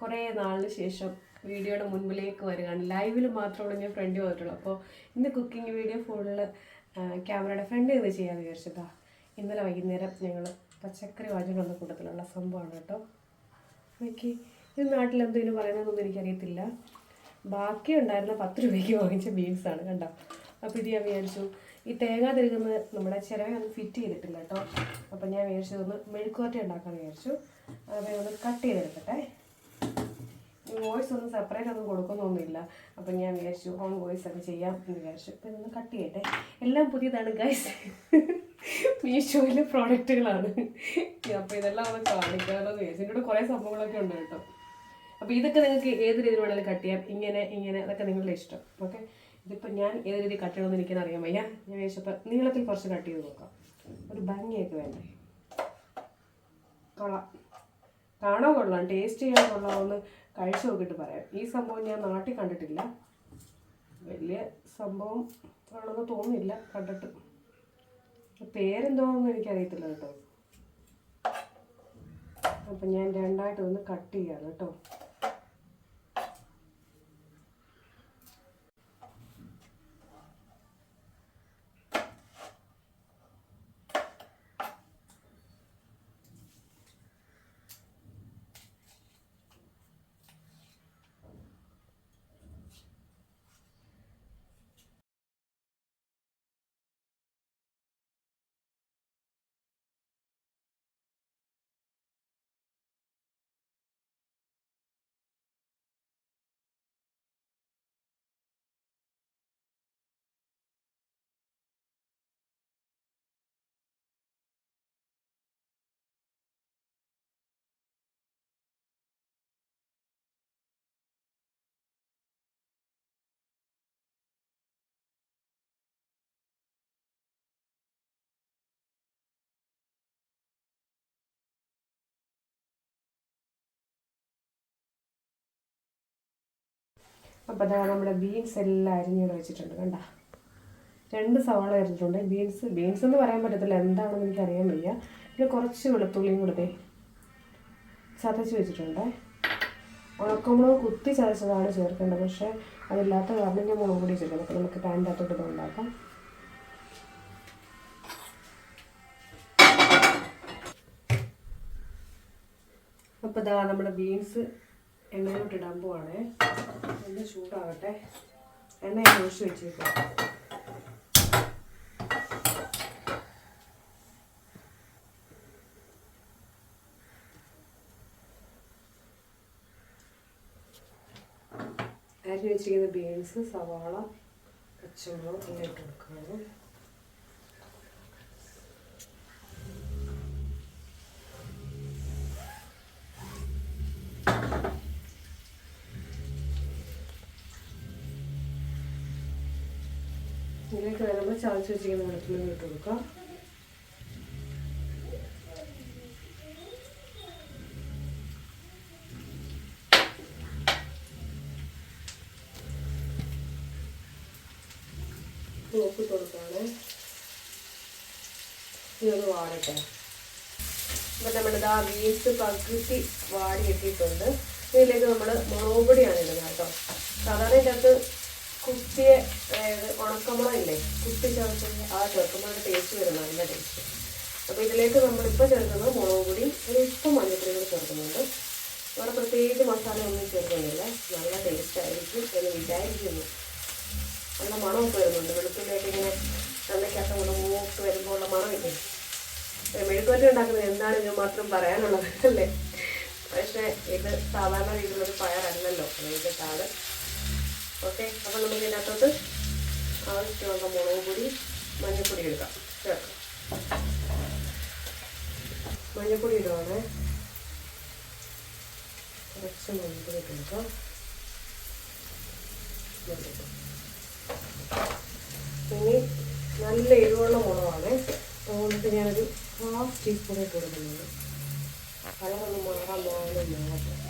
കുറേ നാളിന് ശേഷം വീഡിയോയുടെ മുൻപിലേക്ക് വരികയാണ്. ലൈവിൽ മാത്രമാണ് ഞാൻ ഫ്രണ്ട് വന്നിട്ടുള്ളൂ അപ്പോൾ ഇന്ന് കുക്കിംഗ് വീഡിയോ ഫുള്ള് ക്യാമറയുടെ ഫ്രണ്ട് ചെയ്ത് ചെയ്യാൻ വിചാരിച്ചതാ. ഇന്നലെ വൈകുന്നേരം ഞങ്ങൾ പച്ചക്കറി വാങ്ങിച്ചു വന്ന കൂട്ടത്തിലുള്ള സംഭവമാണ് കേട്ടോ. ഓക്കെ ഇത് നാട്ടിൽ എന്തെങ്കിലും പറയണമെന്നൊന്നും എനിക്കറിയത്തില്ല. ബാക്കി ഉണ്ടായിരുന്ന പത്ത് രൂപയ്ക്ക് വാങ്ങിച്ച ബീൻസാണ് കണ്ടോ. അപ്പോൾ ഇത് ഞാൻ വിചാരിച്ചു ഈ തേങ്ങ തിരുകുന്നത് നമ്മുടെ ചിലവൊന്നും ഫിറ്റ് ചെയ്തിട്ടില്ല കേട്ടോ. അപ്പോൾ ഞാൻ വിചാരിച്ചതൊന്ന് മെഴുക്കുവരട്ടി ഉണ്ടാക്കാമെന്ന് വിചാരിച്ചു. അപ്പോൾ ഒന്ന് കട്ട് ചെയ്തെടുക്കട്ടെ. വോയിസ് ഒന്നും സെപ്പറേറ്റ് ഒന്നും കൊടുക്കുന്നൊന്നുമില്ല. അപ്പം ഞാൻ വിചാരിച്ചു ഓൺ വോയിസ് ഒക്കെ ചെയ്യാം എന്ന് വിചാരിച്ചു. അപ്പം ഇതൊന്ന് കട്ട് ചെയ്യട്ടെ. എല്ലാം പുതിയതാണ് ഗൈസ് മീഷോയിലെ പ്രോഡക്റ്റുകളാണ് അപ്പോൾ ഇതെല്ലാം ഒന്ന് കാണിക്കാമെന്ന് വിചാരിച്ചു. എന്റെ കൂടെ കുറേ സംഭവങ്ങളൊക്കെ ഉണ്ട് കേട്ടോ. അപ്പോൾ ഇതൊക്കെ നിങ്ങൾക്ക് ഏത് രീതിയിൽ വേണമെങ്കിലും കട്ട് ചെയ്യാം. ഇങ്ങനെ ഇങ്ങനെ അതൊക്കെ നിങ്ങളുടെ ഇഷ്ടം. ഓക്കെ ഇതിപ്പോൾ ഞാൻ ഏത് രീതി കട്ട് ചെയ്യണമെന്ന് എനിക്കെന്ന് അറിയാൻ വയ്യ. ഞാൻ വിചാരിച്ചപ്പോൾ നീളത്തിൽ കുറച്ച് കട്ട് ചെയ്ത് നോക്കാം. ഒരു ഭംഗിയൊക്കെ വേണ്ടേ? കൊള്ളാം. കാണാൻ കൊള്ളാം ടേസ്റ്റ് ചെയ്യാൻ കൊള്ളാമെന്ന് കഴിച്ചു നോക്കിയിട്ട് പറയാം. ഈ സംഭവം ഞാൻ നാട്ടിൽ കണ്ടിട്ടില്ല. വലിയ സംഭവം ആണെന്ന് തോന്നുന്നില്ല കണ്ടിട്ട്. പേരെന്തോന്നും എനിക്കറിയത്തില്ല കേട്ടോ. അപ്പം ഞാൻ രണ്ടായിട്ട് ഒന്ന് കട്ട് ചെയ്യാണ് കേട്ടോ. അപ്പോൾ അതാ നമ്മുടെ ബീൻസ് എല്ലാം അരിഞ്ഞിട്ട് വെച്ചിട്ടുണ്ട് കണ്ട? രണ്ട് സവാള അരിഞ്ഞിട്ടുണ്ട്. ബീൻസ് ബീൻസ് എന്ന് പറയാൻ പറ്റത്തില്ല എന്താണെന്ന് എനിക്ക് അറിയാൻ വയ്യ. പിന്നെ കുറച്ച് വെളുത്തുള്ളിയും കൂടെ ചതച്ച് വെച്ചിട്ടുണ്ട്. ഉണക്കമുളക് കുത്തി ചതച്ചതാണ് ചേർക്കേണ്ടത് പക്ഷേ അതില്ലാത്ത കാരണം ഞാൻ മുളക് പൊടി ചേർക്കുന്നത് അപ്പോൾ നമുക്ക് പാന്റെ അകത്തോട്ട് ഇത് ഉണ്ടാക്കാം. അപ്പോൾ ഇതാ നമ്മുടെ ബീൻസ് എണ്ണയിലോട്ട് ഇടാൻ പോവാണേ. ഒന്ന് ചൂടാവട്ടെ. എണ്ണ ഞാൻ ഒഴിച്ച് വെച്ചേക്കാം. അരി വെച്ചിരിക്കുന്ന ബീൻസ് സവാള പച്ചമുളക് എല്ലാം ഇട്ട് കൊടുക്കണം ഇതിലേക്ക് വരുമ്പോൾ ചതച്ച് വെച്ചിരിക്കുന്ന വെളുത്തുള്ളി ഇട്ട് കൊടുക്കാം. ഉപ്പ് കൊടുക്കാണ് ഇതൊന്ന് വാടട്ടെ. അപ്പം നമ്മളിതാ ബീൻസ് പകുതി വാടി എത്തിയിട്ടുണ്ട് ഇതിലേക്ക് നമ്മൾ മുളക് പൊടിയാണ് ഇടുന്നത് കേട്ടോ. സാധാരണ ഇതിനകത്ത് കുത്തിയ ഉണക്കമുളകില്ലേ കുത്തി ചേർക്കുന്ന ആ ചേർക്കുമ്പോൾ ഒരു ടേസ്റ്റ് വരുന്ന നല്ല ടേസ്റ്റ് അപ്പോൾ ഇതിലേക്ക് നമ്മളിപ്പോൾ ചേർക്കുന്നത് മുളക് പൊടി ഒരു ഇപ്പം മഞ്ഞപ്പൊടി കൂടി ചേർക്കുന്നുണ്ട്. വേറെ പ്രത്യേകിച്ച് മസാല ഒന്നും ചേർക്കുന്നില്ല. നല്ല ടേസ്റ്റ് ആയിരിക്കും എന്ന് വിചാരിക്കുന്നു. നല്ല മണമൊക്കെ വരുന്നുണ്ട്. വെളുത്തുള്ളിയൊക്കെ ഇങ്ങനെ എണ്ണയ്ക്കകത്ത് കൊണ്ട് മൂക്ക് വരുമ്പോൾ ഉള്ള മണമില്ലേ മെഴുക്കുവറ്റ ഉണ്ടാക്കുന്നത് എന്താണ് ഞാൻ മാത്രം പറയാനുള്ളത് അല്ലേ? പക്ഷേ ഇത് സാധാരണ രീതിയിലൊരു പയറല്ലല്ലോ. വേഗത്താണ് ഓക്കെ അപ്പോൾ നമുക്ക് ഇതിനകത്തോട്ട് ആവശ്യമുള്ള മുളക് പൊടി മഞ്ഞൾപ്പൊടി എടുക്കാം. ചേർക്കാം. മഞ്ഞൾപ്പൊടി ഇടുവാണ്. കുറച്ച് മഞ്ഞൾപ്പൊടി എടുക്കാം ഇനി നല്ല എരിവുള്ള മുളകാണ്. അതുകൊണ്ട് ഞാനൊരു ഹാഫ് ടീസ്പൂൺ ഇട്ട് കൊടുക്കുന്നുണ്ട്. കളറൊന്നും മാറാൻ മാത്രം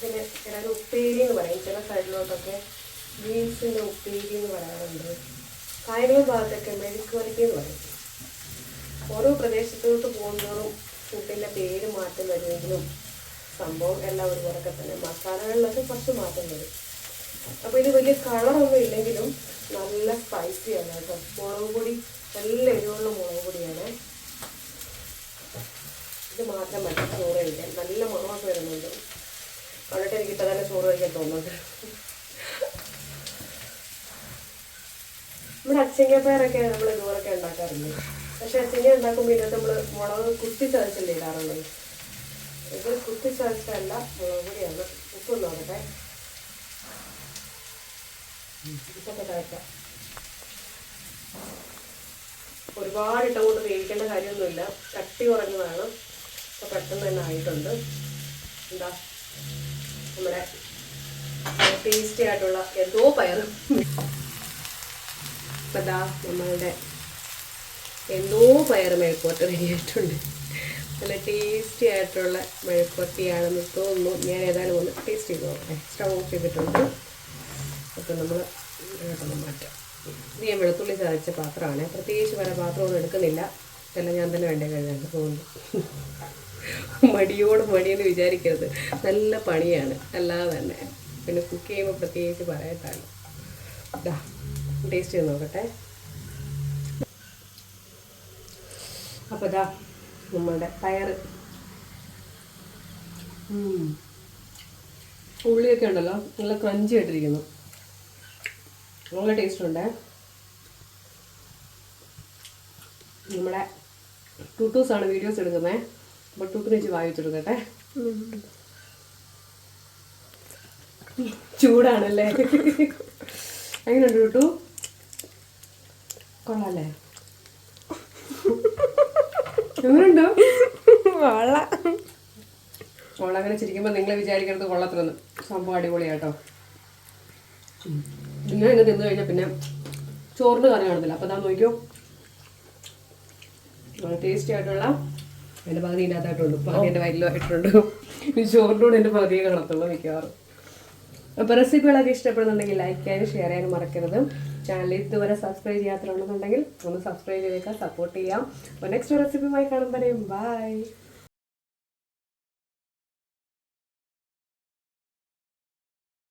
പിന്നെ ചിലർ ഉപ്പേരി എന്ന് പറയും. ചില സൈഡിലോട്ടൊക്കെ ബീൻസിന്റെ ഉപ്പേരി എന്ന് പറയാറുണ്ട്. കായംകുളം ഭാഗത്തൊക്കെ മെഴുക്ക് വരട്ടി എന്ന് പറയും. ഓരോ പ്രദേശത്തോട്ട് പോകുന്നതോറും ഫുഡിന്റെ പേര് മാറ്റം വരുമെങ്കിലും സംഭവം എല്ലാം ഒരുപോലൊക്കെ തന്നെ. മസാലകളിലൊക്കെ കുറച്ച് മാറ്റം വരും. അപ്പോൾ ഇത് വലിയ കളറൊന്നും ഇല്ലെങ്കിലും നല്ല സ്പൈസിയാണ് കേട്ടോ. മുളക് പൊടി നല്ല എരിവുള്ള മുളക് പൊടിയാണ് ഇത് മാത്രം മതി ചോറ് കഴിക്കാൻ നല്ല മണമൊക്കെ വരുന്നുണ്ട് കണ്ടിട്ട് എനിക്ക് ഇപ്പം തന്നെ നമ്മുടെ നമ്മുടെ അച്ചങ്ങപ്പയറൊക്കെ നമ്മൾ ഇതുപോലൊക്കെ ഉണ്ടാക്കാറുണ്ട്. പക്ഷെ അച്ചങ്ങ ഉണ്ടാക്കുമ്പോൾ ഇതിനകത്ത് നമ്മൾ മുളക് കുത്തി ചതച്ചല്ലേ ഇടാറുള്ളത് ഇത് കുത്തി ചതച്ചല്ല മുളക് പൊടിയാണ്. ഉപ്പ് നോക്കട്ടെ ഉപ്പൊക്കെ തഴക്കാം ഒരുപാട് ഇട്ടുകൊണ്ട് വേവിക്കേണ്ട കാര്യമൊന്നുമില്ല. കട്ടി കുറഞ്ഞതാണ് അപ്പോൾ പെട്ടെന്ന് തന്നെ ആയിട്ടുണ്ട്. എന്താ നമ്മുടെ ടേസ്റ്റി ആയിട്ടുള്ള എന്തോ പയർ. അപ്പം ദാ നമ്മളുടെ എന്തോ പയർ മെഴുക്കോട്ട് റെഡിയായിട്ടുണ്ട് നല്ല ടേസ്റ്റി ആയിട്ടുള്ള മെഴുക്കോട്ടിയാണെന്ന് തോന്നുന്നു. ഞാൻ ഏതായാലും ഒന്ന് ടേസ്റ്റ് ചെയ്ത് നോക്കട്ടെ. സ്റ്റവ് ഓഫ് ചെയ്തിട്ടുണ്ട്. അപ്പം നമ്മൾ ഇങ്ങോട്ടൊന്ന് മാറ്റാം. ഇത് ഞാൻ വെളുത്തുള്ളി ചതച്ച പാത്രമാണ്. പ്രത്യേകിച്ച് വേറെ പാത്രമൊന്നും എടുക്കുന്നില്ല. ഇതെല്ലാം ഞാൻ തന്നെ വേണ്ടേ കഴുകാൻ തോന്നുന്നു മടിയോട് മടിയെന്ന് വിചാരിക്കരുത്. നല്ല പണിയാണ്. അല്ലാതെ തന്നെ. പിന്നെ കുക്ക് ചെയ്യുമ്പോൾ പ്രത്യേകിച്ച് പറയത്താണ് ടേസ്റ്റ് ചെയ്ത് നോക്കട്ടെ. അപ്പോൾ ഇതാ നമ്മളുടെ പയർ. ഉള്ളിയൊക്കെ ഉണ്ടല്ലോ നല്ല ക്രഞ്ചി ആയിട്ടിരിക്കുന്നു. നല്ല ടേസ്റ്റ് ഉണ്ട്. നമ്മുടെ ടൂട്ടൂസാണ് വീഡിയോസ് എടുക്കുന്നത് അപ്പോൾ ടൂട്ടിന് വെച്ച് വായിച്ചെടുക്കട്ടെ. ചൂടാണല്ലേ? എങ്ങനെയുണ്ട് കിട്ടു കൊള്ളാല്ലേ? എങ്ങനെയുണ്ടോ? കൊള്ള. കൊള്ള അങ്ങനെ ചിരിക്കുമ്പോൾ നിങ്ങൾ വിചാരിക്കരുത് കൊള്ളത്തിലൊന്ന് സംഭവം അടിപൊളിയാട്ടോ. പിന്നെ അങ്ങ് തിന്നു കഴിഞ്ഞാൽ പിന്നെ ചോറിന് കറി കാണത്തില്ല. അപ്പോൾ അതാ നോക്കിയോ? ടേസ്റ്റി ആയിട്ടുള്ള എന്റെ പകുതി ഇതിനകത്തായിട്ടുണ്ട്. പകുതി എന്റെ വയലിലുമായിട്ടുണ്ട് ഈ ചോറിന്റെ കൂടെ എന്റെ പകുതിയെ കാണത്തുള്ളൂ മിക്കവാറും. അപ്പോൾ റെസിപ്പികളൊക്കെ ഇഷ്ടപ്പെടുന്നുണ്ടെങ്കിൽ ലൈക്ക് ചെയ്യാനും ഷെയർ ചെയ്യാനും മറക്കരുത്. ചാനൽ ഇതുവരെ സബ്സ്ക്രൈബ് ചെയ്യാത്തവരുണ്ടെന്നുണ്ടെങ്കിൽ ഒന്ന് സബ്സ്ക്രൈബ് ചെയ്തേക്കാം സപ്പോർട്ട് ചെയ്യാം. അപ്പോൾ നെക്സ്റ്റ് റെസിപ്പിയുമായി കാണുമ്പോഴേയും ബൈ